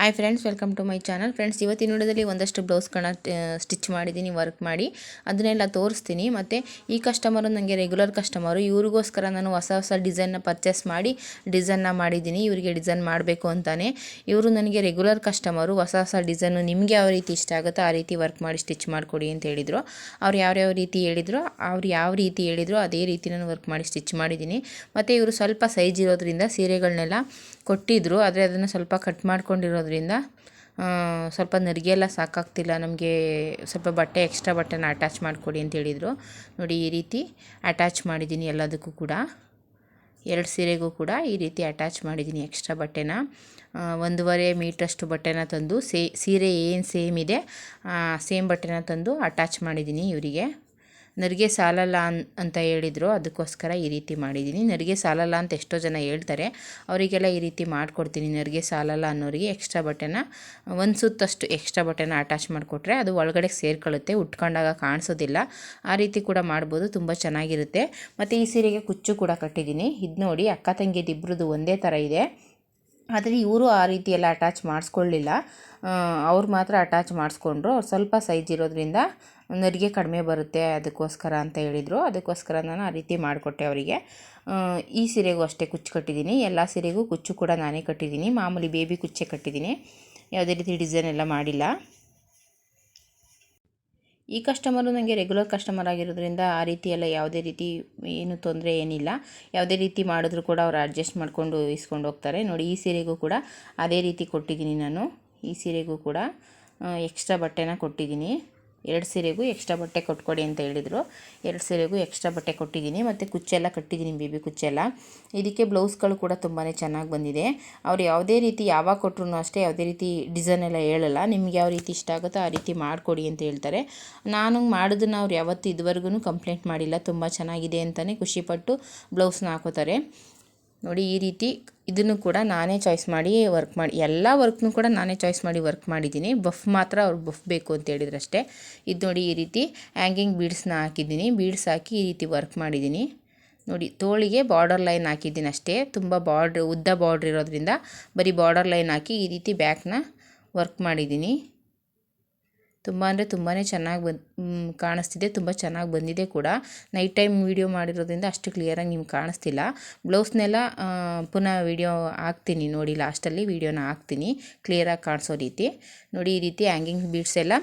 Hi friends welcome to my channel friends ಇವತ್ತಿನ ವಿಡಿಯೋದಲ್ಲಿ ಒಂದಷ್ಟು ಬ್ಲೌಸ್ಗಳನ್ನ ಸ್ಟಿಚ್ ಮಾಡಿದ್ದೀನಿ ವರ್ಕ್ ಮಾಡಿ. ಅದನ್ನೆಲ್ಲ ತೋರಿಸ್ತೀನಿ. ಮತ್ತು ಈ ಕಸ್ಟಮರು ನನಗೆ ರೆಗ್ಯುಲರ್ ಕಸ್ಟಮರು ಇವ್ರಿಗೋಸ್ಕರ ನಾನು ಹೊಸ ಹೊಸ ಡಿಸೈನ್ನ ಪರ್ಚೇಸ್ ಮಾಡಿ ಡಿಸೈನ್ನ ಮಾಡಿದ್ದೀನಿ ಇವರಿಗೆ ಡಿಸೈನ್ ಮಾಡಬೇಕು ಅಂತಾನೆ. ಇವರು ನನಗೆ ರೆಗ್ಯುಲರ್ ಕಸ್ಟಮರು ಹೊಸ ಹೊಸ ಡಿಸೈನು ನಿಮಗೆ ಯಾವ ರೀತಿ ಇಷ್ಟ ಆಗುತ್ತೋ ಆ ರೀತಿ ವರ್ಕ್ ಮಾಡಿ ಸ್ಟಿಚ್ ಮಾಡಿಕೊಡಿ ಅಂತ ಹೇಳಿದರು. ಅವ್ರು ಯಾವ್ಯಾವ ರೀತಿ ಹೇಳಿದ್ರು, ಅವ್ರು ಯಾವ ರೀತಿ ಹೇಳಿದ್ರು, ಅದೇ ರೀತಿ ನಾನು ವರ್ಕ್ ಮಾಡಿ ಸ್ಟಿಚ್ ಮಾಡಿದ್ದೀನಿ ಮತ್ತು ಇವರು ಸ್ವಲ್ಪ ಸೈಜ್ ಇರೋದ್ರಿಂದ ಸೀರೆಗಳನ್ನೆಲ್ಲ ಕೊಟ್ಟಿದ್ದರು ಆದರೆ ಅದನ್ನು ಸ್ವಲ್ಪ ಕಟ್ ಮಾಡ್ಕೊಂಡಿರೋದ್ರಿಂದ ಸ್ವಲ್ಪ ನರಿಗೆ ಎಲ್ಲ ಸಾಕಾಗ್ತಿಲ್ಲ. ನಮಗೆ ಸ್ವಲ್ಪ ಬಟ್ಟೆ ಎಕ್ಸ್ಟ್ರಾ ಬಟ್ಟೆನ ಅಟ್ಯಾಚ್ ಮಾಡಿಕೊಡಿ ಅಂತ ಹೇಳಿದರು. ನೋಡಿ, ಈ ರೀತಿ ಅಟ್ಯಾಚ್ ಮಾಡಿದ್ದೀನಿ ಎಲ್ಲದಕ್ಕೂ ಕೂಡ. ಎರಡು ಸೀರೆಗೂ ಕೂಡ ಈ ರೀತಿ ಅಟ್ಯಾಚ್ ಮಾಡಿದ್ದೀನಿ ಎಕ್ಸ್ಟ್ರಾ ಬಟ್ಟೆನ. ಒಂದೂವರೆ ಮೀಟ್ರಷ್ಟು ಬಟ್ಟೆನ ತಂದು ಸೀರೆ ಏನು ಸೇಮ್ ಇದೆ ಸೇಮ್ ಬಟ್ಟೆನ ತಂದು ಅಟ್ಯಾಚ್ ಮಾಡಿದ್ದೀನಿ ಇವರಿಗೆ. ನರಿಗೆ ಸಾಲಲ್ಲ ಅನ್, ಅಂತ ಹೇಳಿದರು. ಅದಕ್ಕೋಸ್ಕರ ಈ ರೀತಿ ಮಾಡಿದ್ದೀನಿ. ನರಿಗೆ ಸಾಲಲ್ಲ ಅಂತ ಎಷ್ಟೋ ಜನ ಹೇಳ್ತಾರೆ. ಅವರಿಗೆಲ್ಲ ಈ ರೀತಿ ಮಾಡಿಕೊಡ್ತೀನಿ. ನರಿಗೆ ಸಾಲಲ್ಲ ಅನ್ನೋರಿಗೆ ಎಕ್ಸ್ಟ್ರಾ ಬಟ್ಟೆನ, ಒಂದು ಸುತ್ತಷ್ಟು ಎಕ್ಸ್ಟ್ರಾ ಬಟ್ಟೆನ ಅಟ್ಯಾಚ್ ಮಾಡಿಕೊಟ್ರೆ ಅದು ಒಳಗಡೆ ಸೇರ್ಕೊಳ್ಳುತ್ತೆ. ಉಟ್ಕೊಂಡಾಗ ಕಾಣಿಸೋದಿಲ್ಲ. ಆ ರೀತಿ ಕೂಡ ಮಾಡ್ಬೋದು. ತುಂಬ ಚೆನ್ನಾಗಿರುತ್ತೆ. ಮತ್ತು ಈ ಸೀರೆಗೆ ಕುಚ್ಚು ಕೂಡ ಕಟ್ಟಿದ್ದೀನಿ. ಇದು ನೋಡಿ ಅಕ್ಕ ತಂಗಿದಿಬ್ರದ್ದು ಒಂದೇ ಥರ ಇದೆ. ಆದರೆ ಇವರು ಆ ರೀತಿ ಎಲ್ಲ ಅಟ್ಯಾಚ್ ಮಾಡಿಸ್ಕೊಳ್ಳಿಲ್ಲ ಅವ್ರು ಮಾತ್ರ ಅಟ್ಯಾಚ್ ಮಾಡಿಸ್ಕೊಂಡ್ರು. ಅವ್ರು ಸ್ವಲ್ಪ ಸೈಜ್ ಇರೋದ್ರಿಂದ ನರಿಗೆ ಕಡಿಮೆ ಬರುತ್ತೆ ಅದಕ್ಕೋಸ್ಕರ ಅಂತ ಹೇಳಿದರು. ಅದಕ್ಕೋಸ್ಕರ ನಾನು ಆ ರೀತಿ ಮಾಡಿಕೊಟ್ಟೆ ಅವರಿಗೆ. ಈ ಸೀರೆಗೂ ಅಷ್ಟೇ ಕುಚ್ಚು ಕಟ್ಟಿದ್ದೀನಿ. ಎಲ್ಲ ಸೀರೆಗೂ ಕುಚ್ಚು ಕೂಡ ನಾನೇ ಕಟ್ಟಿದ್ದೀನಿ. ಮಾಮೂಲಿ ಬೇಬಿ ಕುಚ್ಚೆ ಕಟ್ಟಿದ್ದೀನಿ. ಯಾವುದೇ ರೀತಿ ಡಿಸೈನ್ ಎಲ್ಲ ಮಾಡಿಲ್ಲ. ಈ ಕಸ್ಟಮರು ನನಗೆ ರೆಗ್ಯುಲರ್ ಕಸ್ಟಮರ್ ಆಗಿರೋದ್ರಿಂದ ಆ ರೀತಿ ಎಲ್ಲ ಯಾವುದೇ ರೀತಿ ಏನು ತೊಂದರೆ ಏನಿಲ್ಲ. ಯಾವುದೇ ರೀತಿ ಮಾಡಿದ್ರು ಕೂಡ ಅವ್ರು ಅಡ್ಜಸ್ಟ್ ಮಾಡಿಕೊಂಡು ಇಸ್ಕೊಂಡು ಹೋಗ್ತಾರೆ. ನೋಡಿ, ಈ ಸೀರೆಗೂ ಕೂಡ ಅದೇ ರೀತಿ ಕೊಟ್ಟಿದ್ದೀನಿ ನಾನು. ಈ ಸೀರೆಗೂ ಕೂಡ ಎಕ್ಸ್ಟ್ರಾ ಬಟ್ಟೆನ ಕೊಟ್ಟಿದ್ದೀನಿ. ಎರಡು ಸೀರೆಗೂ ಎಕ್ಸ್ಟ್ರಾ ಬಟ್ಟೆ ಕೊಟ್ಕೊಡಿ ಅಂತ ಹೇಳಿದರು. ಎರಡು ಸೀರೆಗೂ ಎಕ್ಸ್ಟ್ರಾ ಬಟ್ಟೆ ಕೊಟ್ಟಿದ್ದೀನಿ. ಮತ್ತು ಕುಚ್ಚೆಲ್ಲ ಕಟ್ಟಿದ್ದೀನಿ ಬೇಬಿ ಕುಚ್ಚೆಲ್ಲ ಇದಕ್ಕೆ ಬ್ಲೌಸ್ಗಳು ಕೂಡ ತುಂಬಾ ಚೆನ್ನಾಗಿ ಬಂದಿದೆ. ಅವ್ರು ಯಾವುದೇ ರೀತಿ ಯಾವಾಗ ಕೊಟ್ಟರು ಅಷ್ಟೇ ಯಾವುದೇ ರೀತಿ ಡಿಸೈನ್ ಎಲ್ಲ ಹೇಳಲ್ಲ. ನಿಮ್ಗೆ ಯಾವ ರೀತಿ ಇಷ್ಟ ಆಗುತ್ತೋ ಆ ರೀತಿ ಮಾಡಿಕೊಡಿ ಅಂತ ಹೇಳ್ತಾರೆ. ನಾನು ಮಾಡೋದನ್ನ ಅವ್ರು ಯಾವತ್ತೂ ಇದುವರೆಗೂ ಕಂಪ್ಲೇಂಟ್ ಮಾಡಿಲ್ಲ. ತುಂಬ ಚೆನ್ನಾಗಿದೆ ಅಂತಲೇ ಖುಷಿಪಟ್ಟು ಬ್ಲೌಸ್ನ ಹಾಕೋತಾರೆ. ನೋಡಿ, ಈ ರೀತಿ ಇದನ್ನು ಕೂಡ ನಾನೇ ಚಾಯ್ಸ್ ಮಾಡಿ ವರ್ಕ್ ಮಾಡಿ, ಎಲ್ಲ ವರ್ಕ್ನೂ ಕೂಡ ನಾನೇ ಚಾಯ್ಸ್ ಮಾಡಿ ವರ್ಕ್ ಮಾಡಿದ್ದೀನಿ. ಬಫ್ ಮಾತ್ರ ಅವ್ರು ಬಫ್ ಬೇಕು ಅಂತ ಹೇಳಿದ್ರು ಅಷ್ಟೇ ಇದು ನೋಡಿ, ಈ ರೀತಿ ಹ್ಯಾಂಗಿಂಗ್ ಬೀಡ್ಸ್ನ ಹಾಕಿದ್ದೀನಿ. ಬೀಡ್ಸ್ ಹಾಕಿ ಈ ರೀತಿ ವರ್ಕ್ ಮಾಡಿದ್ದೀನಿ. ನೋಡಿ, ತೋಳಿಗೆ ಬಾರ್ಡರ್ ಲೈನ್ ಹಾಕಿದ್ದೀನಿ ಅಷ್ಟೇ. ತುಂಬ ಬಾರ್ಡ್ರ್, ಉದ್ದ ಬಾರ್ಡ್ರ್ ಇರೋದ್ರಿಂದ ಬರೀ ಬಾರ್ಡರ್ ಲೈನ್ ಹಾಕಿ ಈ ರೀತಿ ಬ್ಯಾಕ್ನ ವರ್ಕ್ ಮಾಡಿದ್ದೀನಿ. ತುಂಬ ಅಂದರೆ ತುಂಬಾ ಚೆನ್ನಾಗಿ ಬಂದು ಕಾಣಿಸ್ತಿದೆ, ತುಂಬ ಚೆನ್ನಾಗಿ ಬಂದಿದೆ ಕೂಡ. ನೈಟ್ ಟೈಮ್ ವೀಡಿಯೋ ಮಾಡಿರೋದ್ರಿಂದ ಅಷ್ಟು ಕ್ಲಿಯರಾಗಿ ನಿಮ್ಗೆ ಕಾಣಿಸ್ತಿಲ್ಲ. ಬ್ಲೌಸ್ನೆಲ್ಲ ಪುನಃ ವೀಡಿಯೋ ಹಾಕ್ತೀನಿ ನೋಡಿ ಲಾಸ್ಟಲ್ಲಿ ವೀಡಿಯೋನ ಹಾಕ್ತೀನಿ. ಕ್ಲಿಯರಾಗಿ ಕಾಣಿಸೋ ರೀತಿ. ನೋಡಿ, ಈ ರೀತಿ ಹ್ಯಾಂಗಿಂಗ್ ಬೀಡ್ಸ್ ಎಲ್ಲ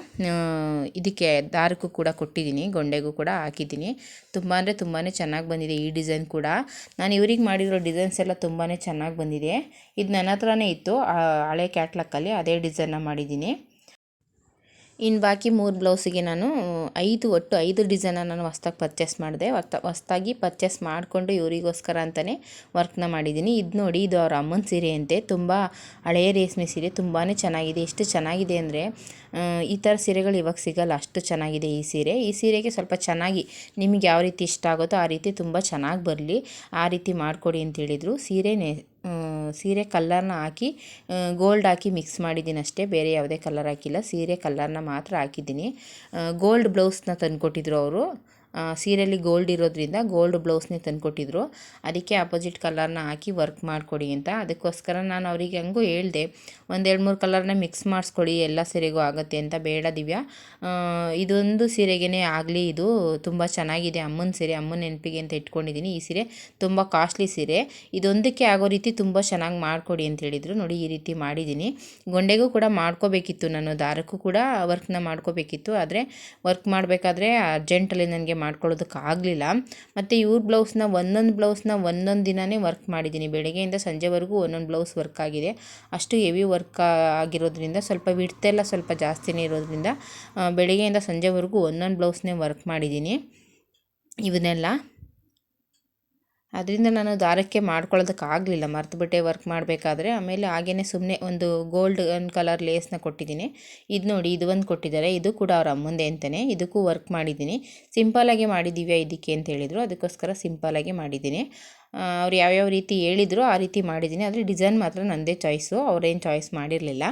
ಇದಕ್ಕೆ ದಾರಕ್ಕೂ ಕೂಡ ಕೊಟ್ಟಿದ್ದೀನಿ, ಗೊಂಡೆಗೂ ಕೂಡ ಹಾಕಿದ್ದೀನಿ. ತುಂಬ ಅಂದರೆ ತುಂಬಾ ಚೆನ್ನಾಗಿ ಬಂದಿದೆ ಈ ಡಿಸೈನ್ ಕೂಡ. ನಾನು ಇವ್ರಿಗೆ ಮಾಡಿರೋ ಡಿಸೈನ್ಸ್ ಎಲ್ಲ ತುಂಬಾ ಚೆನ್ನಾಗಿ ಬಂದಿದೆ. ಇದು ನನ್ನ ಹತ್ರನೇ ಇತ್ತು ಹಳೆ ಕ್ಯಾಟ್ಲಾಕಲ್ಲಿ ಅದೇ ಡಿಸೈನ್ನ ಮಾಡಿದ್ದೀನಿ. ಇನ್ನು ಬಾಕಿ ಮೂರು ಬ್ಲೌಸಿಗೆ ನಾನು ಐದು ಒಟ್ಟು ಐದು ಡಿಸೈನ ನಾನು ಹೊಸ್ದಾಗಿ ಪರ್ಚೇಸ್ ಮಾಡಿದೆ. ಹೊಸ್ದಾಗಿ ಪರ್ಚೇಸ್ ಮಾಡಿಕೊಂಡು ಇವರಿಗೋಸ್ಕರ ಅಂತಲೇ ವರ್ಕ್ನ ಮಾಡಿದ್ದೀನಿ ಇದು ನೋಡಿ ಇದು ಅವ್ರ ಅಮ್ಮನ ಸೀರೆ ಅಂತೆ. ತುಂಬ ಹಳೆಯ ರೇಷ್ಮೆ ಸೀರೆ. ತುಂಬಾ ಚೆನ್ನಾಗಿದೆ. ಎಷ್ಟು ಚೆನ್ನಾಗಿದೆ ಅಂದರೆ ಈ ಥರ ಸೀರೆಗಳು ಇವಾಗ ಸಿಗಲ್ಲ. ಅಷ್ಟು ಚೆನ್ನಾಗಿದೆ ಈ ಸೀರೆ. ಈ ಸೀರೆಗೆ ಸ್ವಲ್ಪ ಚೆನ್ನಾಗಿ ನಿಮಗೆ ಯಾವ ರೀತಿ ಇಷ್ಟ ಆಗುತ್ತೋ ಆ ರೀತಿ ತುಂಬ ಚೆನ್ನಾಗಿ ಬರಲಿ. ಆ ರೀತಿ ಮಾಡಿಕೊಡಿ ಅಂತ ಹೇಳಿದರು. ಸೀರೆನೇ ಸೀರೆ ಕಲ್ಲರ್ನ ಹಾಕಿ ಗೋಲ್ಡ್ ಹಾಕಿ ಮಿಕ್ಸ್ ಮಾಡಿದ್ದೀನಿ ಅಷ್ಟೇ. ಬೇರೆ ಯಾವುದೇ ಕಲರ್ ಹಾಕಿಲ್ಲ. ಸೀರೆ ಕಲ್ಲರ್ನ ಮಾತ್ರ ಹಾಕಿದ್ದೀನಿ. ಗೋಲ್ಡ್ ಬ್ಲೌಸ್ನ ತಂದುಕೊಟ್ಟಿದ್ರು ಅವರು. ಸೀರೆಯಲ್ಲಿ ಗೋಲ್ಡ್ ಇರೋದ್ರಿಂದ ಗೋಲ್ಡ್ ಬ್ಲೌಸ್ನೇ ತಂದುಕೊಟ್ಟಿದ್ರು. ಅದಕ್ಕೆ ಅಪೋಸಿಟ್ ಕಲರ್ನ ಹಾಕಿ ವರ್ಕ್ ಮಾಡಿಕೊಡಿ ಅಂತ. ಅದಕ್ಕೋಸ್ಕರ ನಾನು ಅವರಿಗೆ ಹಂಗೂ ಹೇಳಿದೆ ಒಂದೆರಡು ಮೂರು ಕಲರ್ನ ಮಿಕ್ಸ್ ಮಾಡಿಸ್ಕೊಳ್ಳಿ ಎಲ್ಲ ಸೀರೆಗೂ ಆಗುತ್ತೆ ಅಂತ. ಬೇಡ ದಿವ್ಯಾ. ಇದೊಂದು ಸೀರೆಗೇ ಆಗಲಿ, ಇದು ತುಂಬ ಚೆನ್ನಾಗಿದೆ. ಅಮ್ಮನ ಸೀರೆ, ಅಮ್ಮನ ನೆನಪಿಗೆ ಅಂತ ಇಟ್ಕೊಂಡಿದ್ದೀನಿ ಈ ಸೀರೆ ತುಂಬ ಕಾಸ್ಟ್ಲಿ ಸೀರೆ. ಇದೊಂದಕ್ಕೆ ಆಗೋ ರೀತಿ ತುಂಬ ಚೆನ್ನಾಗಿ ಮಾಡಿಕೊಡಿ ಅಂತ ಹೇಳಿದರು. ನೋಡಿ, ಈ ರೀತಿ ಮಾಡಿದ್ದೀನಿ ಗೊಂಡೆಗೂ ಕೂಡ ಮಾಡ್ಕೋಬೇಕಿತ್ತು ನಾನು. ದಾರಕ್ಕೂ ಕೂಡ ವರ್ಕ್ನ ಮಾಡ್ಕೋಬೇಕಿತ್ತು. ಆದರೆ ವರ್ಕ್ ಮಾಡಬೇಕಾದ್ರೆ ಅರ್ಜೆಂಟಲ್ಲಿ ನನಗೆ ಮಾಡ್ಕೊಳ್ಳೋದಕ್ಕಾಗಲಿಲ್ಲ. ಮತ್ತು ಇವ್ರ ಬ್ಲೌಸ್ನ ಒಂದೊಂದು ಬ್ಲೌಸ್ನ ಒಂದೊಂದು ದಿನವೇ ವರ್ಕ್ ಮಾಡಿದ್ದೀನಿ. ಬೆಳಗ್ಗೆಯಿಂದ ಸಂಜೆವರೆಗೂ ಒಂದೊಂದು ಬ್ಲೌಸ್ ವರ್ಕ್ ಆಗಿದೆ. ಅಷ್ಟು ಹೆವಿ ವರ್ಕ್ ಆಗಿರೋದ್ರಿಂದ ಸ್ವಲ್ಪ ವಿಡ್ತೆಲ್ಲ ಸ್ವಲ್ಪ ಜಾಸ್ತಿನೇ ಇರೋದ್ರಿಂದ ಬೆಳಗ್ಗೆಯಿಂದ ಸಂಜೆವರೆಗೂ ಒಂದೊಂದು ಬ್ಲೌಸ್ನೇ ವರ್ಕ್ ಮಾಡಿದ್ದೀನಿ. ಇವನ್ನೆಲ್ಲ ಅದರಿಂದ ನಾನು ದಾರಕ್ಕೆ ಮಾಡ್ಕೊಳ್ಳೋದಕ್ಕಾಗಲಿಲ್ಲ. ಮರ್ತುಬಿಟ್ಟೆ ವರ್ಕ್ ಮಾಡಬೇಕಾದ್ರೆ ಆಮೇಲೆ ಹಾಗೇ ಸುಮ್ಮನೆ ಒಂದು ಗೋಲ್ಡ್ ಕಲರ್ ಲೇಸ್ನ ಕೊಟ್ಟಿದ್ದೀನಿ. ಇದು ನೋಡಿ, ಇದು ಒಂದು ಕೊಟ್ಟಿದ್ದಾರೆ. ಇದು ಕೂಡ ಅವ್ರ ಅಮ್ಮಂದೆ ಅಂತಲೇ ಇದಕ್ಕೂ ವರ್ಕ್ ಮಾಡಿದ್ದೀನಿ. ಸಿಂಪಲಾಗಿ ಮಾಡಿದ್ದೀವಿ ಇದಕ್ಕೆ ಅಂತ ಹೇಳಿದರು. ಅದಕ್ಕೋಸ್ಕರ ಸಿಂಪಲಾಗಿ ಮಾಡಿದ್ದೀನಿ. ಅವ್ರು ಯಾವ್ಯಾವ ರೀತಿ ಹೇಳಿದ್ರು ಆ ರೀತಿ ಮಾಡಿದ್ದೀನಿ. ಆದರೆ ಡಿಸೈನ್ ಮಾತ್ರ ನನ್ನದೇ ಚಾಯ್ಸು ಅವ್ರೇನು ಚಾಯ್ಸ್ ಮಾಡಿರಲಿಲ್ಲ.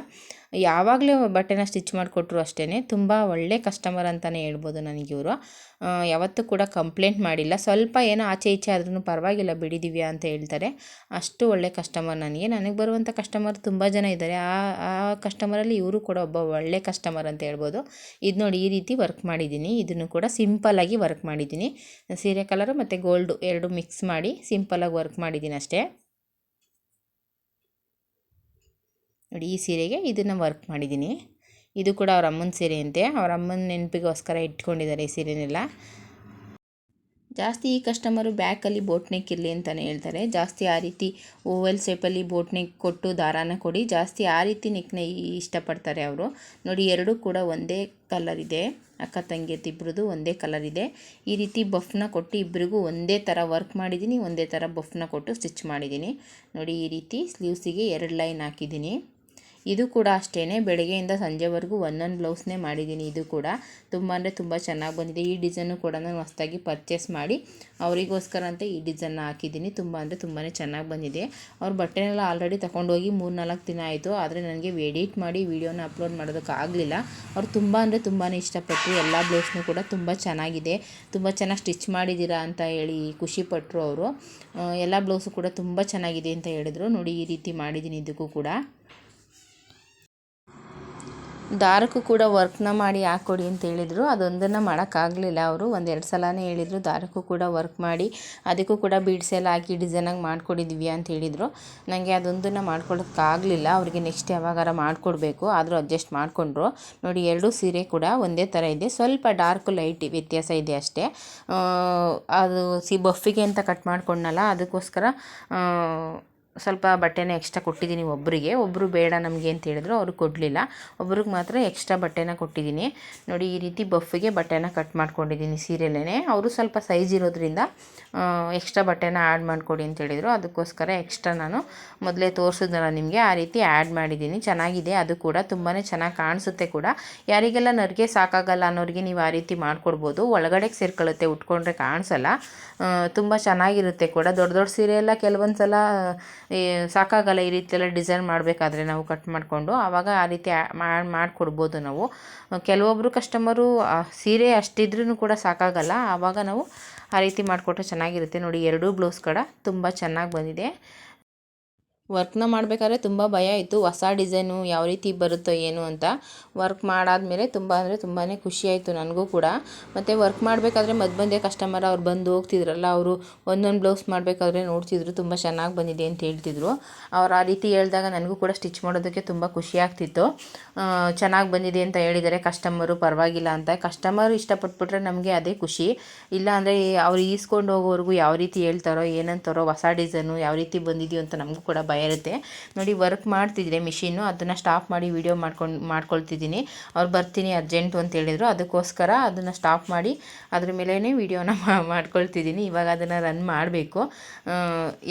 ಯಾವಾಗಲೂ ಬಟ್ಟೆನ ಸ್ಟಿಚ್ ಮಾಡಿಕೊಟ್ರು ಅಷ್ಟೇ ತುಂಬ ಒಳ್ಳೆ ಕಸ್ಟಮರ್ ಅಂತಲೇ ಹೇಳ್ಬೋದು ನನಗಿವರು ಯಾವತ್ತೂ ಕೂಡ ಕಂಪ್ಲೇಂಟ್ ಮಾಡಿಲ್ಲ. ಸ್ವಲ್ಪ ಏನೋ ಆಚೆ ಈಚೆ ಆದ್ರೂ ಪರವಾಗಿಲ್ಲ ಬಿಡಿ ಅಂತ ಹೇಳ್ತಾರೆ. ಅಷ್ಟು ಒಳ್ಳೆ ಕಸ್ಟಮರ್ ನನಗೆ. ನನಗೆ ಬರುವಂಥ ಕಸ್ಟಮರ್ ತುಂಬ ಜನ ಇದ್ದಾರೆ. ಆ ಆ ಕಸ್ಟಮರಲ್ಲಿ ಇವರು ಕೂಡ ಒಬ್ಬ ಒಳ್ಳೆ ಕಸ್ಟಮರ್ ಅಂತ ಹೇಳ್ಬೋದು. ಇದು ನೋಡಿ ಈ ರೀತಿ ವರ್ಕ್ ಮಾಡಿದ್ದೀನಿ. ಇದನ್ನು ಕೂಡ ಸಿಂಪಲ್ಲಾಗಿ ವರ್ಕ್ ಮಾಡಿದ್ದೀನಿ. ಸೀರೆ ಕಲರು ಮತ್ತು ಗೋಲ್ಡು ಎರಡು ಮಿಕ್ಸ್ ಮಾಡಿ ಸಿಂಪಲ್ಲಾಗಿ ವರ್ಕ್ ಮಾಡಿದ್ದೀನಿ ಅಷ್ಟೇ. ನೋಡಿ, ಈ ಸೀರೆಗೆ ಇದನ್ನು ವರ್ಕ್ ಮಾಡಿದ್ದೀನಿ. ಇದು ಕೂಡ ಅವ್ರ ಅಮ್ಮನ ಸೀರೆ ಅಂತೆ ಅವ್ರ ಅಮ್ಮನ ನೆನಪಿಗೋಸ್ಕರ ಇಟ್ಕೊಂಡಿದ್ದಾರೆ ಈ ಸೀರೆನೆಲ್ಲ. ಜಾಸ್ತಿ ಈ ಕಸ್ಟಮರು ಬ್ಯಾಕಲ್ಲಿ ಬೋಟ್ ನೆಕ್ ಇರಲಿ ಅಂತಲೇ ಹೇಳ್ತಾರೆ. ಜಾಸ್ತಿ ಆ ರೀತಿ ಓವೆಲ್ ಶೇಪಲ್ಲಿ ಬೋಟ್ ನೆಕ್ ಕೊಟ್ಟು ದಾರಾನ ಕೊಡಿ. ಜಾಸ್ತಿ ಆ ರೀತಿ ನೆಕ್ನ ಇಷ್ಟಪಡ್ತಾರೆ ಅವರು. ನೋಡಿ, ಎರಡೂ ಕೂಡ ಒಂದೇ ಕಲರ್ ಇದೆ. ಅಕ್ಕ ತಂಗಿಯದ್ದು ಇಬ್ಬರದು ಒಂದೇ ಕಲರ್ ಇದೆ. ಈ ರೀತಿ ಬಫ್ನ ಕೊಟ್ಟು ಇಬ್ಬರಿಗೂ ಒಂದೇ ಥರ ವರ್ಕ್ ಮಾಡಿದ್ದೀನಿ. ಒಂದೇ ಥರ ಬಫ್ನ ಕೊಟ್ಟು ಸ್ಟಿಚ್ ಮಾಡಿದ್ದೀನಿ. ನೋಡಿ, ಈ ರೀತಿ ಸ್ಲೀವ್ಸಿಗೆ ಎರಡು ಲೈನ್ ಹಾಕಿದ್ದೀನಿ. ಇದು ಕೂಡ ಅಷ್ಟೇ ಬೆಳಗ್ಗೆಯಿಂದ ಸಂಜೆವರೆಗೂ ಒಂದೊಂದು ಬ್ಲೌಸ್ನೇ ಮಾಡಿದ್ದೀನಿ. ಇದು ಕೂಡ ತುಂಬ ಅಂದರೆ ತುಂಬ ಚೆನ್ನಾಗಿ ಬಂದಿದೆ. ಈ ಡಿಸೈನು ಕೂಡ ನಾನು ಹೊಸದಾಗಿ ಪರ್ಚೇಸ್ ಮಾಡಿ ಅವರಿಗೋಸ್ಕರ ಅಂತ ಈ ಡಿಸೈನ್ನ ಹಾಕಿದ್ದೀನಿ. ತುಂಬ ಅಂದರೆ ತುಂಬಾ ಚೆನ್ನಾಗಿ ಬಂದಿದೆ. ಅವ್ರ ಬಟ್ಟೆನೆಲ್ಲ ಆಲ್ರೆಡಿ ತೊಗೊಂಡೋಗಿ ಮೂರು ನಾಲ್ಕು ದಿನ ಆಯಿತು. ಆದರೆ ನನಗೆ ಎಡಿಟ್ ಮಾಡಿ ವೀಡಿಯೋನ ಅಪ್ಲೋಡ್ ಮಾಡೋದಕ್ಕಾಗಲಿಲ್ಲ ಅವ್ರು ತುಂಬ ಅಂದರೆ ತುಂಬಾ ಇಷ್ಟಪಟ್ಟರು ಎಲ್ಲ ಬ್ಲೌಸ್ನು ಕೂಡ ತುಂಬ ಚೆನ್ನಾಗಿದೆ. ತುಂಬ ಚೆನ್ನಾಗಿ ಸ್ಟಿಚ್ ಮಾಡಿದ್ದೀರಾ ಅಂತ ಹೇಳಿ ಖುಷಿಪಟ್ಟರು ಅವರು. ಎಲ್ಲ ಬ್ಲೌಸು ಕೂಡ ತುಂಬ ಚೆನ್ನಾಗಿದೆ ಅಂತ ಹೇಳಿದ್ರು. ನೋಡಿ ಈ ರೀತಿ ಮಾಡಿದ್ದೀನಿ. ಇದಕ್ಕೂ ಕೂಡ ದಾರಕ್ಕೂ ಕೂಡ ವರ್ಕ್ನ ಮಾಡಿ ಹಾಕ್ಕೊಡಿ ಅಂತ ಹೇಳಿದರು. ಅದೊಂದನ್ನು ಮಾಡೋಕ್ಕಾಗಲಿಲ್ಲ ಅವರು. ಒಂದೆರಡು ಸಲನೇ ಹೇಳಿದರು, ದಾರಕ್ಕೂ ಕೂಡ ವರ್ಕ್ ಮಾಡಿ, ಅದಕ್ಕೂ ಕೂಡ ಬೀಡ್ಸ್ ಎಲ್ಲ ಹಾಕಿ ಡಿಸೈನಾಗಿ ಮಾಡಿಕೊಡಿದ್ವಿ ಅಂತ ಹೇಳಿದರು. ನನಗೆ ಅದೊಂದನ್ನು ಮಾಡ್ಕೊಳೋಕ್ಕಾಗಲಿಲ್ಲ ಅವರಿಗೆ ನೆಕ್ಸ್ಟ್ ಯಾವಾಗಾರ ಮಾಡಿಕೊಡ್ಬೇಕು. ಆದರೂ ಅಡ್ಜಸ್ಟ್ ಮಾಡಿಕೊಂಡ್ರು. ನೋಡಿ, ಎರಡೂ ಸೀರೆ ಕೂಡ ಒಂದೇ ಥರ ಇದೆ. ಸ್ವಲ್ಪ ಡಾರ್ಕ್, ಲೈಟ್ ವ್ಯತ್ಯಾಸ ಇದೆ ಅಷ್ಟೇ. ಅದು ಸಿ ಬಫಿಗೆ ಅಂತ ಕಟ್ ಮಾಡ್ಕೊಂಡಲ್ಲ ಅದಕ್ಕೋಸ್ಕರ ಸ್ವಲ್ಪ ಬಟ್ಟೆನ ಎಕ್ಸ್ಟ್ರಾ ಕೊಟ್ಟಿದ್ದೀನಿ ಒಬ್ಬರಿಗೆ ಒಬ್ಬರು ಬೇಡ ನಮಗೆ ಅಂತ ಹೇಳಿದ್ರು ಅವ್ರಿಗೆ ಕೊಡಲಿಲ್ಲ. ಒಬ್ರಿಗೆ ಮಾತ್ರ ಎಕ್ಸ್ಟ್ರಾ ಬಟ್ಟೆನ ಕೊಟ್ಟಿದ್ದೀನಿ. ನೋಡಿ, ಈ ರೀತಿ ಬಫ್ಗೆ ಬಟ್ಟೆನ ಕಟ್ ಮಾಡ್ಕೊಂಡಿದ್ದೀನಿ ಸೀರೆಲೇ ಅವರು ಸ್ವಲ್ಪ ಸೈಜ್ ಇರೋದ್ರಿಂದ ಎಕ್ಸ್ಟ್ರಾ ಬಟ್ಟೆನ ಆ್ಯಡ್ ಮಾಡಿಕೊಡಿ ಅಂತ ಹೇಳಿದರು. ಅದಕ್ಕೋಸ್ಕರ ಎಕ್ಸ್ಟ್ರಾ ನಾನು ಮೊದಲೇ ತೋರಿಸಿದ್ನಲ್ಲ ನಿಮಗೆ, ಆ ರೀತಿ ಆ್ಯಡ್ ಮಾಡಿದ್ದೀನಿ. ಚೆನ್ನಾಗಿದೆ, ಅದು ಕೂಡ ತುಂಬಾ ಚೆನ್ನಾಗಿ ಕಾಣಿಸುತ್ತೆ ಕೂಡ. ಯಾರಿಗೆಲ್ಲ ನರಿಗೆ ಸಾಕಾಗಲ್ಲ ಅನ್ನೋರಿಗೆ ನೀವು ಆ ರೀತಿ ಮಾಡಿಕೊಡ್ಬೋದು. ಒಳಗಡೆಗೆ ಸೇರ್ಕೊಳ್ಳುತ್ತೆ, ಉಟ್ಕೊಂಡ್ರೆ ಕಾಣಿಸಲ್ಲ. ತುಂಬ ಚೆನ್ನಾಗಿರುತ್ತೆ ಕೂಡ. ದೊಡ್ಡ ದೊಡ್ಡ ಸೀರೆ ಎಲ್ಲ ಕೆಲವೊಂದು ಸಲ ಸಾಕಾಗಲ್ಲ ಈ ರೀತಿ ಎಲ್ಲ ಡಿಸೈನ್ ಮಾಡಬೇಕಾದ್ರೆ ನಾವು ಕಟ್ ಮಾಡಿಕೊಂಡು ಆವಾಗ ಆ ರೀತಿ ಮಾಡಿ ಮಾಡಿಕೊಡ್ಬೋದು ನಾವು. ಕೆಲವೊಬ್ಬರು ಕಸ್ಟಮರು ಸೀರೆ ಅಷ್ಟಿದ್ರೂ ಕೂಡ ಸಾಕಾಗಲ್ಲ. ಆವಾಗ ನಾವು ಆ ರೀತಿ ಮಾಡಿಕೊಟ್ರೆ ಚೆನ್ನಾಗಿರುತ್ತೆ. ನೋಡಿ, ಎರಡೂ ಬ್ಲೌಸ್ ಕೂಡ ತುಂಬ ಚೆನ್ನಾಗಿ ಬಂದಿದೆ. ವರ್ಕ್ನ ಮಾಡಬೇಕಾದ್ರೆ ತುಂಬ ಭಯ ಇತ್ತು. ಹೊಸ ಡಿಸೈನು ಯಾವ ರೀತಿ ಬರುತ್ತೋ ಏನು ಅಂತ. ವರ್ಕ್ ಮಾಡಾದಮೇಲೆ ತುಂಬ ಅಂದರೆ ತುಂಬಾ ಖುಷಿಯಾಯಿತು ನನಗೂ ಕೂಡ. ಮತ್ತು ವರ್ಕ್ ಮಾಡಬೇಕಾದ್ರೆ ಮದ್ ಬಂದೆ ಕಸ್ಟಮರ್ ಅವ್ರು ಬಂದು ಹೋಗ್ತಿದ್ರಲ್ಲ, ಅವರು ಒಂದೊಂದು ಬ್ಲೌಸ್ ಮಾಡಬೇಕಾದ್ರೆ ನೋಡ್ತಿದ್ರು, ತುಂಬ ಚೆನ್ನಾಗಿ ಬಂದಿದೆ ಅಂತ ಹೇಳ್ತಿದ್ರು. ಅವ್ರು ಆ ರೀತಿ ಹೇಳಿದಾಗ ನನಗೂ ಕೂಡ ಸ್ಟಿಚ್ ಮಾಡೋದಕ್ಕೆ ತುಂಬ ಖುಷಿ ಆಗ್ತಿತ್ತು. ಚೆನ್ನಾಗಿ ಬಂದಿದೆ ಅಂತ ಹೇಳಿದರೆ ಕಸ್ಟಮರು, ಪರವಾಗಿಲ್ಲ ಅಂತ. ಕಸ್ಟಮರ್ ಇಷ್ಟಪಟ್ಬಿಟ್ರೆ ನಮಗೆ ಅದೇ ಖುಷಿ. ಇಲ್ಲ ಅಂದರೆ ಅವ್ರು ಈಸ್ಕೊಂಡು ಹೋಗೋವರೆಗೂ ಯಾವ ರೀತಿ ಹೇಳ್ತಾರೋ, ಏನಂತಾರೋ, ಹೊಸ ಡಿಸೈನು ಯಾವ ರೀತಿ ಬಂದಿದೆಯೋ ಅಂತ ನಮಗೂ ಕೂಡ ಭಯ ಇರುತ್ತೆ. ನೋಡಿ ವರ್ಕ್ ಮಾಡ್ತಿದ್ರೆ ಮಿಷಿನ್ನು ಅದನ್ನು ಸ್ಟಾಪ್ ಮಾಡಿ ವೀಡಿಯೋ ಮಾಡ್ಕೊಂಡು, ಮಾಡ್ಕೊಳ್ತಿದ್ದೀನಿ. ಅವ್ರು ಬರ್ತೀನಿ ಅರ್ಜೆಂಟು ಅಂತ ಹೇಳಿದರು. ಅದಕ್ಕೋಸ್ಕರ ಅದನ್ನು ಸ್ಟಾಪ್ ಮಾಡಿ ಅದ್ರ ಮೇಲೇ ವೀಡಿಯೋನ ಮಾಡ್ಕೊಳ್ತಿದ್ದೀನಿ. ಇವಾಗ ಅದನ್ನು ರನ್ ಮಾಡಬೇಕು.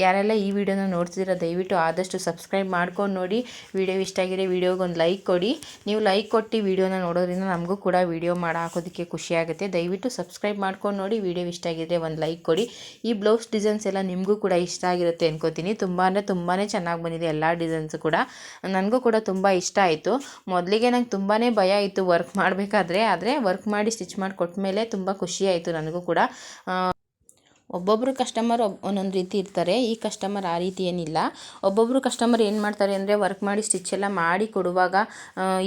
ಯಾರೆಲ್ಲ ಈ ವಿಡಿಯೋನ ನೋಡ್ತಿದ್ರೆ ದಯವಿಟ್ಟು ಆದಷ್ಟು ಸಬ್ಸ್ಕ್ರೈಬ್ ಮಾಡ್ಕೊಂಡು ನೋಡಿ. ವಿಡಿಯೋ ಇಷ್ಟ ಆಗಿದೆ ವಿಡಿಯೋಗೆ ಒಂದು ಲೈಕ್ ಕೊಡಿ. ನೀವು ಲೈಕ್ ಕೊಟ್ಟು ವಿಡಿಯೋನ ನೋಡೋದ್ರಿಂದ ನಮಗೂ ಕೂಡ ವಿಡಿಯೋ ಮಾಡಿ, ಹಾಕೋದಕ್ಕೆ ಖುಷಿ ಆಗುತ್ತೆ. ದಯವಿಟ್ಟು ಸಬ್ಸ್ಕ್ರೈಬ್ ಮಾಡ್ಕೊಂಡು ನೋಡಿ. ವಿಡಿಯೋ ಇಷ್ಟ ಆಗಿದ್ರೆ ಒಂದು ಲೈಕ್ ಕೊಡಿ. ಈ ಬ್ಲೌಸ್ ಡಿಸೈನ್ಸ್ ಎಲ್ಲ ನಿಮಗೂ ಕೂಡ ಇಷ್ಟ ಆಗಿರುತ್ತೆ ಅನ್ಕೋತೀನಿ. ತುಂಬ ಅಂದರೆ ತುಂಬಾ ಚೆನ್ನಾಗಿ ಬಂದಿದೆ, ಎಲ್ಲ ಡಿಸೈನ್ಸು ಕೂಡ. ನನಗೂ ಕೂಡ ತುಂಬ ಇಷ್ಟ ಆಯಿತು. ಮೊದಲಿಗೆ ನಂಗೆ ತುಂಬಾ ಭಯ ಇತ್ತು ವರ್ಕ್ ಮಾಡಬೇಕಾದ್ರೆ, ಆದರೆ ವರ್ಕ್ ಮಾಡಿ ಸ್ಟಿಚ್ ಮಾಡಿ ಕೊಟ್ಟ ಮೇಲೆ ತುಂಬ ಖುಷಿ ಆಯಿತು ನನಗೂ ಕೂಡ. ಒಬ್ಬೊಬ್ಬರು ಕಸ್ಟಮರ್ ಒಬ್, ಒಂದೊಂದು ರೀತಿ ಇರ್ತಾರೆ. ಈ ಕಸ್ಟಮರ್ ಆ ರೀತಿ ಏನಿಲ್ಲ. ಒಬ್ಬೊಬ್ಬರು ಕಸ್ಟಮರ್ ಏನು ಮಾಡ್ತಾರೆ ಅಂದರೆ ವರ್ಕ್ ಮಾಡಿ ಸ್ಟಿಚ್ ಎಲ್ಲ ಮಾಡಿ ಕೊಡುವಾಗ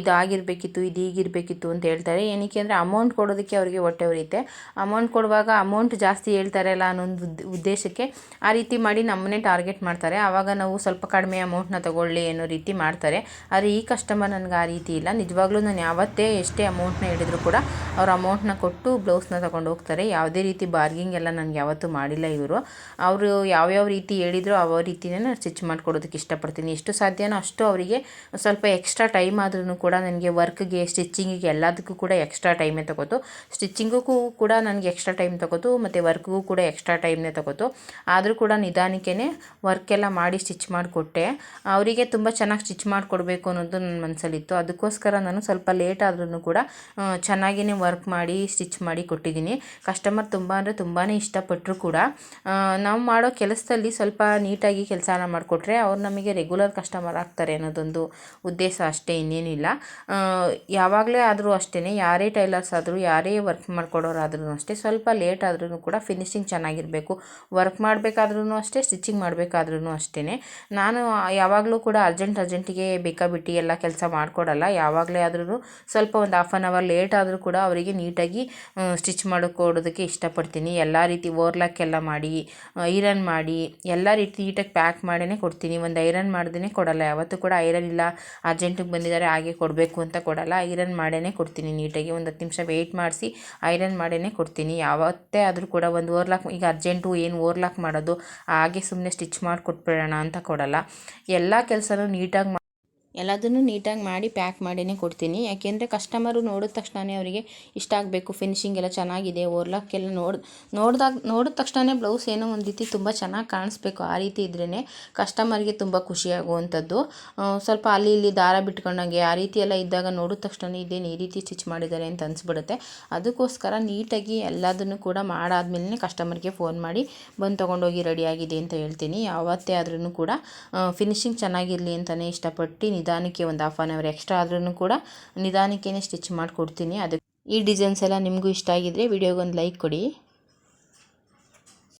ಇದು ಆಗಿರಬೇಕಿತ್ತು ಇದು ಹೀಗಿರಬೇಕಿತ್ತು ಅಂತ ಹೇಳ್ತಾರೆ. ಏನಕ್ಕೆ ಅಂದರೆ ಅಮೌಂಟ್ ಕೊಡೋದಕ್ಕೆ ಅವರಿಗೆ ಹೊಟ್ಟೆ ಉರಿಯುತ್ತೆ. ಅಮೌಂಟ್ ಕೊಡುವಾಗ ಅಮೌಂಟ್ ಜಾಸ್ತಿ ಹೇಳ್ತಾರಲ್ಲ ಅನ್ನೊಂದು ಉದ್ದೇಶಕ್ಕೆ ಆ ರೀತಿ ಮಾಡಿ ನಮ್ಮನ್ನೇ ಟಾರ್ಗೆಟ್ ಮಾಡ್ತಾರೆ. ಆವಾಗ ನಾವು ಸ್ವಲ್ಪ ಕಡಿಮೆ ಅಮೌಂಟ್ನ ತೊಗೊಳ್ಳಿ ಅನ್ನೋ ರೀತಿ ಮಾಡ್ತಾರೆ. ಆದರೆ ಈ ಕಸ್ಟಮರ್ ನನಗೆ ಆ ರೀತಿ ಇಲ್ಲ. ನಿಜವಾಗ್ಲೂ ನಾನು ಯಾವತ್ತೇ ಎಷ್ಟೇ ಅಮೌಂಟ್ನ ಹೇಳಿದ್ರು ಕೂಡ ಅವ್ರ ಅಮೌಂಟ್ನ ಕೊಟ್ಟು ಬ್ಲೌಸ್ನ ತೊಗೊಂಡು ಹೋಗ್ತಾರೆ. ಯಾವುದೇ ರೀತಿ ಬಾರ್ಗಿಂಗ್ ಎಲ್ಲ ನನಗೆ ಯಾವತ್ತೂ ಮಾಡಿಲ್ಲ ಇವರು. ಅವರು ಯಾವ್ಯಾವ ರೀತಿ ಹೇಳಿದ್ರು ಆ ರೀತಿನೇ ನಾನು ಸ್ಟಿಚ್ ಮಾಡಿಕೊಡೋದಕ್ಕೆ ಇಷ್ಟಪಡ್ತೀನಿ. ಎಷ್ಟು ಸಾಧ್ಯನೋ ಅಷ್ಟು ಅವರಿಗೆ ಸ್ವಲ್ಪ ಎಕ್ಸ್ಟ್ರಾ ಟೈಮ್ ಆದ್ರೂ ಕೂಡ ನನಗೆ ವರ್ಕ್ಗೆ ಸ್ಟಿಚ್ಚಿಂಗಿಗೆ ಎಲ್ಲದಕ್ಕೂ ಕೂಡ ಎಕ್ಸ್ಟ್ರಾ ಟೈಮೇ ತಗೋತು. ಸ್ಟಿಚ್ಚಿಂಗಿಗೂ ಕೂಡ ನನಗೆ ಎಕ್ಸ್ಟ್ರಾ ಟೈಮ್ ತಗೋತು, ಮತ್ತು ವರ್ಕ್ಗೂ ಕೂಡ ಎಕ್ಸ್ಟ್ರಾ ಟೈಮ್ನೇ ತಗೋತು. ಆದರೂ ಕೂಡ ನಿಧಾನಕ್ಕೇ ವರ್ಕೆಲ್ಲ ಮಾಡಿ ಸ್ಟಿಚ್ ಮಾಡಿಕೊಟ್ಟೆ. ಅವರಿಗೆ ತುಂಬ ಚೆನ್ನಾಗಿ ಸ್ಟಿಚ್ ಮಾಡಿಕೊಡ್ಬೇಕು ಅನ್ನೋದು ನನ್ನ ಮನಸ್ಸಲ್ಲಿತ್ತು ಅದಕ್ಕೋಸ್ಕರ ನಾನು ಸ್ವಲ್ಪ ಲೇಟ್ ಆದ್ರೂ ಕೂಡ ಚೆನ್ನಾಗಿಯೇ ವರ್ಕ್ ಮಾಡಿ, ಸ್ಟಿಚ್ ಮಾಡಿ ಕೊಟ್ಟಿದ್ದೀನಿ. ಕಸ್ಟಮರ್ ತುಂಬ ಅಂದರೆ ತುಂಬಾ ಇಷ್ಟಪಟ್ಟರು ಕೂಡ ನಾವು ಮಾಡೋ ಕೆಲಸದಲ್ಲಿ ಸ್ವಲ್ಪ ನೀಟಾಗಿ ಕೆಲಸನ ಮಾಡಿಕೊಟ್ರೆ ಅವ್ರು ನಮಗೆ ರೆಗ್ಯುಲರ್ ಕಸ್ಟಮರ್ ಆಗ್ತಾರೆ ಅನ್ನೋದೊಂದು ಉದ್ದೇಶ ಅಷ್ಟೇ, ಇನ್ನೇನಿಲ್ಲ. ಯಾವಾಗಲೇ ಆದರೂ ಅಷ್ಟೇ ಯಾರೇ ಟೈಲರ್ಸ್ ಆದರೂ, ಯಾರೇ ವರ್ಕ್ ಮಾಡ್ಕೊಡೋರಾದ್ರೂ ಅಷ್ಟೇ, ಸ್ವಲ್ಪ ಲೇಟ್ ಆದ್ರೂ ಕೂಡ ಫಿನಿಶಿಂಗ್ ಚೆನ್ನಾಗಿರಬೇಕು. ವರ್ಕ್ ಮಾಡಬೇಕಾದ್ರೂ ಅಷ್ಟೇ ಸ್ಟಿಚಿಂಗ್ ಮಾಡಬೇಕಾದ್ರೂ ಅಷ್ಟೇ ನಾನು ಯಾವಾಗಲೂ ಕೂಡ ಅರ್ಜೆಂಟ್ ಅರ್ಜೆಂಟಿಗೆ ಬೇಕಾಬಿಟ್ಟು ಎಲ್ಲ ಕೆಲಸ ಮಾಡಿಕೊಡಲ್ಲ. ಯಾವಾಗಲೇ ಆದ್ರೂ ಸ್ವಲ್ಪ ಒಂದು ಹಾಫ್ ಆನ್ ಅವರ್ ಲೇಟ್ ಆದರೂ ಕೂಡ ಅವರಿಗೆ ನೀಟಾಗಿ ಸ್ಟಿಚ್ ಮಾಡಿಕೊಡೋದಕ್ಕೆ ಇಷ್ಟಪಡ್ತೀನಿ. ಎಲ್ಲ ರೀತಿ ಓರ್ಲಾಕ್ ಎಲ್ಲ ಮಾಡಿ ಐರನ್ ಮಾಡಿ, ಎಲ್ಲ ರೀತಿ ನೀಟಾಗಿ ಪ್ಯಾಕ್ ಮಾಡಿನೇ ಕೊಡ್ತೀನಿ. ಒಂದು ಐರನ್ ಮಾಡ್ದೇ ಕೊಡಲ್ಲ. ಯಾವತ್ತೂ ಕೂಡ ಐರನ್ ಇಲ್ಲ. ಅರ್ಜೆಂಟಿಗೆ ಬಂದಿದ್ದಾರೆ, ಹಾಗೆ ಕೊಡಬೇಕು ಅಂತ ಕೊಡಲ್ಲ. ಐರನ್ ಮಾಡೇ ಕೊಡ್ತೀನಿ ನೀಟಾಗಿ. ಒಂದು ಹತ್ತು ನಿಮಿಷ ವೆಯ್ಟ್ ಮಾಡಿಸಿ ಐರನ್ ಮಾಡೇ ಕೊಡ್ತೀನಿ. ಯಾವತ್ತೇ ಆದರೂ ಕೂಡ ಒಂದು ಓರ್ಲಾಕ್ ಈಗ ಅರ್ಜೆಂಟು ಏನು ಓರ್ಲಾಕ್ ಮಾಡೋದು, ಹಾಗೆ ಸುಮ್ಮನೆ ಸ್ಟಿಚ್ ಮಾಡಿ ಕೊಟ್ಬಿಡೋಣ ಅಂತ ಕೊಡಲ್ಲ. ಎಲ್ಲ ಕೆಲಸನೂ ನೀಟಾಗಿ ಎಲ್ಲದನ್ನು ನೀಟಾಗಿ ಮಾಡಿ ಪ್ಯಾಕ್ ಮಾಡಿನೇ ಕೊಡ್ತೀನಿ. ಯಾಕೆಂದರೆ ಕಸ್ಟಮರು ನೋಡಿದ ತಕ್ಷಣವೇ ಅವರಿಗೆ ಇಷ್ಟ ಆಗಬೇಕು. ಫಿನಿಷಿಂಗ್ ಎಲ್ಲ ಚೆನ್ನಾಗಿದೆ ಓರ್ಲಾಕೆಲ್ಲ ನೋಡ್, ನೋಡಿದಾಗ, ನೋಡಿದ ತಕ್ಷಣ ಬ್ಲೌಸ್ ಏನೋ ಒಂದು ರೀತಿ ತುಂಬ ಚೆನ್ನಾಗಿ ಕಾಣಿಸ್ಬೇಕು ಆ ರೀತಿ ಇದ್ರೇ ಕಸ್ಟಮರ್ಗೆ ತುಂಬ ಖುಷಿಯಾಗುವಂಥದ್ದು ಸ್ವಲ್ಪ ಅಲ್ಲಿ ಇಲ್ಲಿ ದಾರ ಬಿಟ್ಕೊಂಡಂಗೆ ಆ ರೀತಿ ಎಲ್ಲ ಇದ್ದಾಗ ನೋಡಿದ ತಕ್ಷಣ ಇದೇನು ಈ ರೀತಿ ಸ್ಟಿಚ್ ಮಾಡಿದ್ದಾರೆ ಅಂತ ಅನಿಸ್ಬಿಡುತ್ತೆ. ಅದಕ್ಕೋಸ್ಕರ ನೀಟಾಗಿ ಎಲ್ಲದನ್ನು ಕೂಡ ಮಾಡಾದ್ಮೇಲೆ ಕಸ್ಟಮರ್ಗೆ ಫೋನ್ ಮಾಡಿ, ಬಂದು ತೊಗೊಂಡೋಗಿ ರೆಡಿಯಾಗಿದೆ ಅಂತ ಹೇಳ್ತೀನಿ. ಯಾವತ್ತೇ ಆದ್ರೂ ಕೂಡ ಫಿನಿಶಿಂಗ್ ಚೆನ್ನಾಗಿರಲಿ ಅಂತಲೇ ಇಷ್ಟಪಟ್ಟು ನಿಧಾನಕ್ಕೆ ಒಂದು ಹಾಫ್ ಆನ್ ಅವರ್ ಎಕ್ಸ್ಟ್ರಾ ಆದ್ರೂ ಕೂಡ ನಿಧಾನಕ್ಕೇ ಸ್ಟಿಚ್ ಮಾಡಿಕೊಡ್ತೀನಿ. ಅದಕ್ಕೆ ಈ ಡಿಸೈನ್ಸ್ ಎಲ್ಲ ನಿಮಗೂ ಇಷ್ಟ ಆಗಿದ್ದರೆ ವಿಡಿಯೋಗೊಂದು ಲೈಕ್ ಕೊಡಿ.